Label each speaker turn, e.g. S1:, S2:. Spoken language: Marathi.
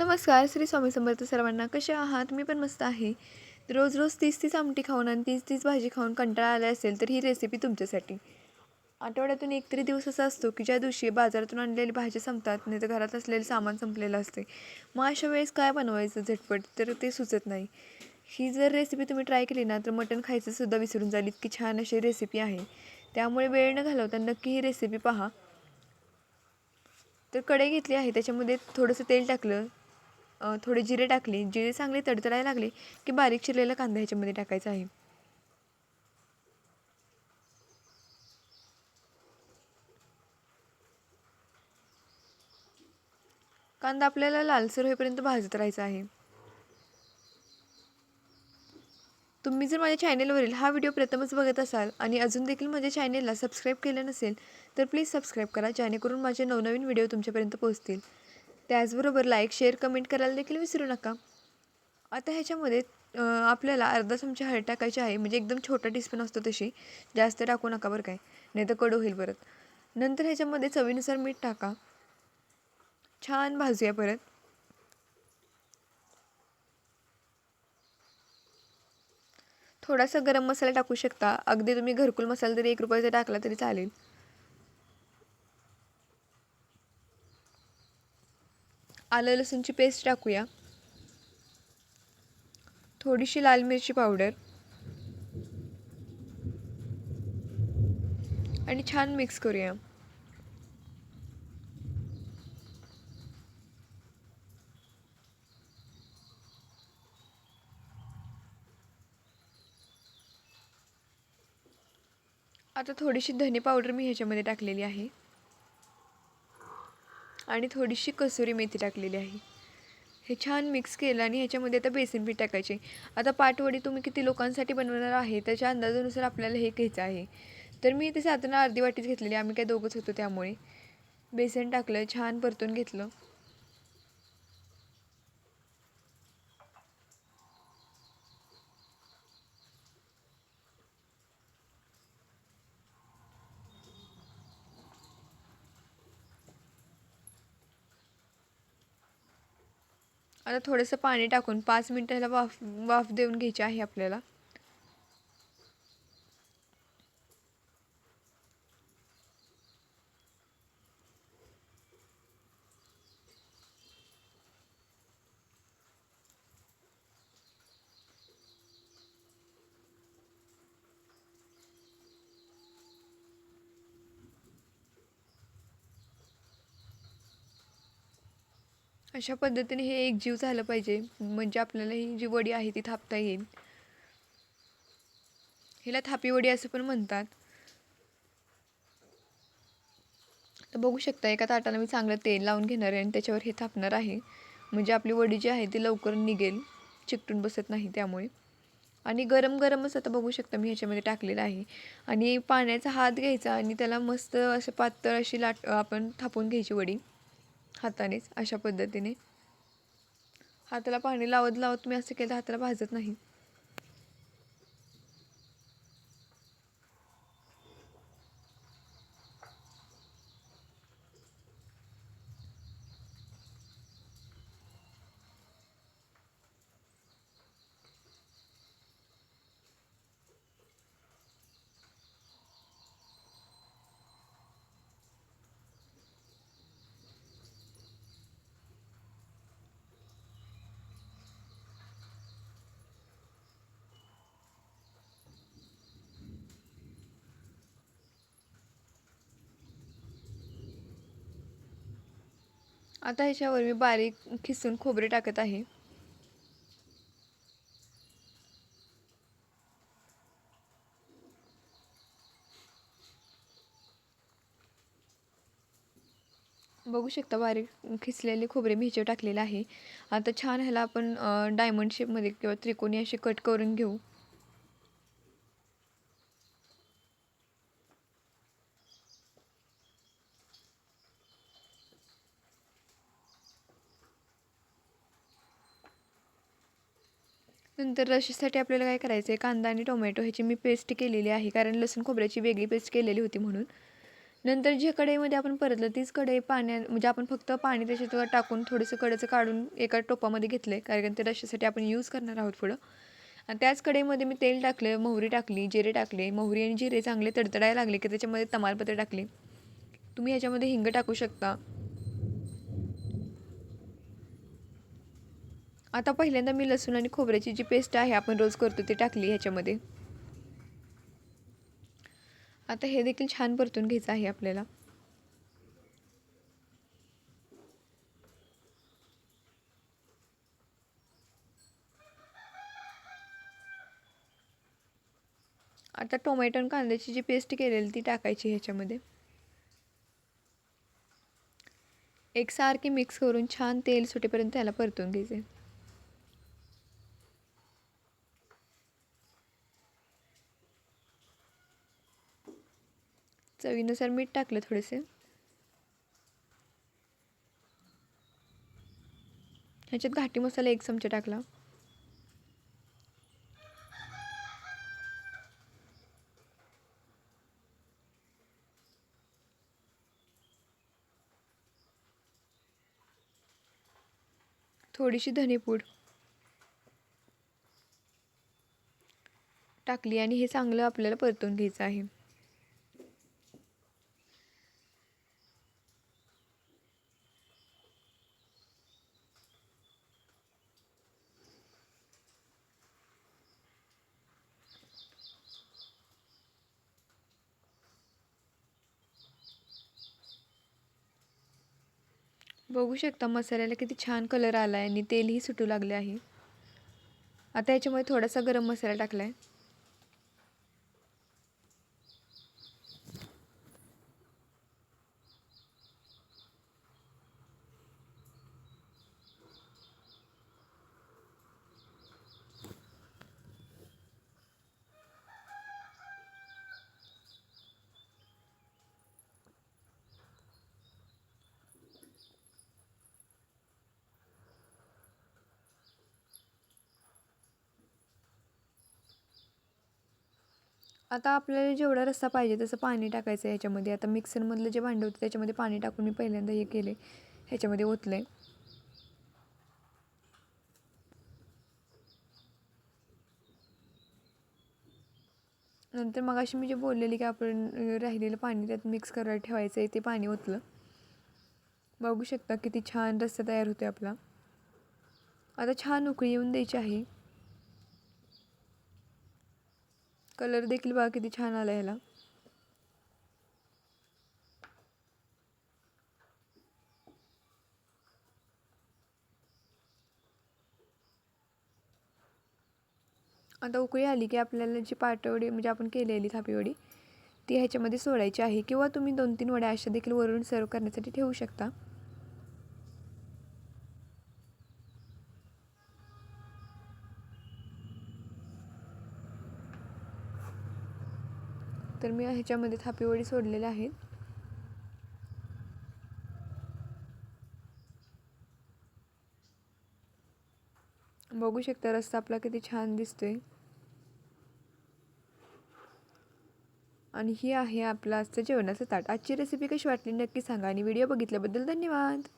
S1: नमस्कार श्री स्वामी समर्थ सर्वांना. कसे आहात? मी पण मस्त आहे. रोज रोज तीस तीस आमटी खाऊन आणि तीस तीस भाजी खाऊन कंटाळा आला असेल तर ही रेसिपी तुमच्यासाठी. आठवड्यातून एक तरी दिवस असा असतो की ज्या दिवशी बाजारातून आणलेली भाजी संपतात नाही तर घरात असलेलं सामान संपलेलं असते. मग अशा वेळेस काय बनवायचं झटपट? तर ते सुचत नाही. ही जर रेसिपी तुम्ही ट्राय केली ना तर मटण खायचं सुद्धा विसरून जाईल इतकी छान अशी रेसिपी आहे. त्यामुळे वेळ न घालवता नक्की ही रेसिपी पहा. तर कढई घेतली आहे त्याच्यामध्ये थोडंसं तेल टाकलं. थोडे जिरे टाकले. जिरे चांगले तडतडायला लागले की बारीक चिरलेला कांदा ह्याच्यामध्ये टाकायचा आहे. कांदा आपल्याला लालसर होईपर्यंत भाजत राहायचा आहे. तुम्ही जर माझ्या चॅनेलवरील हा व्हिडिओ प्रथमच बघत असाल आणि अजून देखील माझ्या चॅनेलला सबस्क्राईब केलं नसेल तर प्लीज सबस्क्राईब करा जेणेकरून माझे नवनवीन व्हिडिओ तुमच्यापर्यंत पोहोचतील. त्याचबरोबर लाईक शेअर कमेंट करायला देखील विसरू नका. आता ह्याच्यामध्ये आपल्याला अर्धा चमचा हळद टाकायची आहे. म्हणजे एकदम छोटा टीस्पून असतो तशी. जास्त टाकू नका बरं काय. नाही तर कडू होईल परत. नंतर ह्याच्यामध्ये चवीनुसार मीठ टाका. छान भाजूया परत. थोडासा गरम मसाला टाकू शकता. अगदी तुम्ही घरकुल मसाला जरी एक रुपयाचा टाकला तरी चालेल. आलं लसूणची पेस्ट टाकूया. थोडीशी लाल मिरची पावडर आणि छान मिक्स करूया. आता थोडीशी धने पावडर मी ह्याच्यामध्ये टाकलेली आहे. आणि थोडीशी कसुरी मेथी टाकलेली आहे. हे छान मिक्स केलं आणि ह्याच्यामध्ये आता बेसन पीठ टाकायचे. आता पाटवडी तुम्ही किती लोकांसाठी बनवणार आहे त्याच्या अंदाजानुसार आपल्याला हे घ्यायचं आहे. तर मी इथे साधारण अर्धी वाटीच घेतलेली आम्ही काय दोघंच होतो त्यामुळे. बेसन टाकलं छान परतून घेतलं. आता थोडंसं पाणी टाकून पाच मिनटं ह्याला वाफ वाफ देऊन घ्यायची आहे आपल्याला. अशा पद्धतीने हे एकजीव झालं पाहिजे. म्हणजे आपल्याला ही जी वडी आहे ती थापता येईल. हिला थापी वडी असं पण म्हणतात. तर बघू शकता एका ताटाला मी चांगलं तेल लावून घेणार आहे आणि त्याच्यावर हे थापणार आहे. म्हणजे आपली वडी जी आहे ती लवकर निघेल. चिकटून बसत नाही त्यामुळे. आणि गरम गरमच आता बघू शकता मी ह्याच्यामध्ये टाकलेलं आहे. आणि पाण्याचा हात घ्यायचा आणि त्याला मस्त असं पातळ अशी लाट आपण थापून घ्यायची वडी. हातानेच अशा पद्धतीने. हाताला पाणी लावत लावत तुम्ही असं केलं हाताला भाजत नाही. आता ह्याच्यावर मी बारीक खिसून खोबरे टाकत आहे. बघू शकता बारीक खिसलेले खोबरे मी ह्याच्यावर टाकलेलं आहे. आता छान ह्याला आपण डायमंड शेपमध्ये किंवा त्रिकोणी असे कट करून घेऊ. नंतर रशीसाठी आपल्याला काय करायचं आहे कांदा आणि टोमॅटो ह्याची मी पेस्ट केलेली आहे कारण लसूण खोबऱ्याची वेगळी पेस्ट केलेली होती म्हणून. नंतर जे कढईमध्ये आपण परतलं तीच कढई पाण्या म्हणजे आपण फक्त पाणी त्याच्यात टाकून थोडंसं कडेचं काढून एका टोपामध्ये घेतलं आहे कारण ते रश्श्यासाठी आपण यूज करणार आहोत पुढं. आणि त्याच कढईमध्ये मी तेल टाकलं मोहरी टाकली जिरे टाकले. मोहरी आणि जिरे चांगले तडतडायला लागले की त्याच्यामध्ये तमालपत्र टाकले. तुम्ही ह्याच्यामध्ये हिंग टाकू शकता. आता पहिल्यांदा मी लसूण आणि खोबऱ्याची जी पेस्ट आहे आपण रोज करतो ती टाकली ह्याच्यामध्ये. आता हे देखील छान परतून घ्यायचं आहे आपल्याला. आता टोमॅटो आणि कांद्याची जी पेस्ट केलेली ती टाकायची ह्याच्यामध्ये. एकसारखी मिक्स करून छान तेल सुटेपर्यंत त्याला परतून घ्यायचे चवीनुसार मीठ टाकलं थोडेसे. ह्याच्यात घाटी मसाला एक चमचा टाकला. थोडीशी धनेपूड. टाकली आणि हे चांगलं आपल्याला परतून घ्यायचं आहे. बघू शकता मसाल्याला किती छान कलर आला आहे आणि तेलही सुटू लागले आहे. आता याच्यामध्ये थोडासा गरम मसाला टाकला आहे आता आपल्याला जेवढा रस्सा पाहिजे तसं पाणी टाकायचं आहे ह्याच्यामध्ये. आता मिक्सरमधलं जे भांडं होतं त्याच्यामध्ये पाणी टाकून मी पहिल्यांदा हे केले ह्याच्यामध्ये ओतलं आहे नंतर मग अशी मी जे बोललेली की आपण राहिलेलं पाणी त्यात मिक्स करायला ठेवायचं आहे ते पाणी ओतलं. बघू शकता किती छान रस्सा तयार होतो आपला. आता छान उकळी येऊन द्यायची आहे. कलर देखील बघा किती छान आला ह्याला. आता उकळी आली की आपल्याला जी पाटवडी म्हणजे आपण केलेली थापीवडी ती ह्याच्यामध्ये सोडायची आहे किंवा तुम्ही दोन तीन वड्या अशा देखील वरून सर्व करण्यासाठी ठेवू शकता. तर मी ह्याच्यामध्ये थापीवडी सोडलेल्या आहेत. बघू शकता रस्ता आपला किती छान दिसतोय. आणि ही आहे आपलं आजचं जेवणाचं ताट. आजची रेसिपी कशी वाटली नक्की सांगा आणि व्हिडिओ बघितल्याबद्दल धन्यवाद.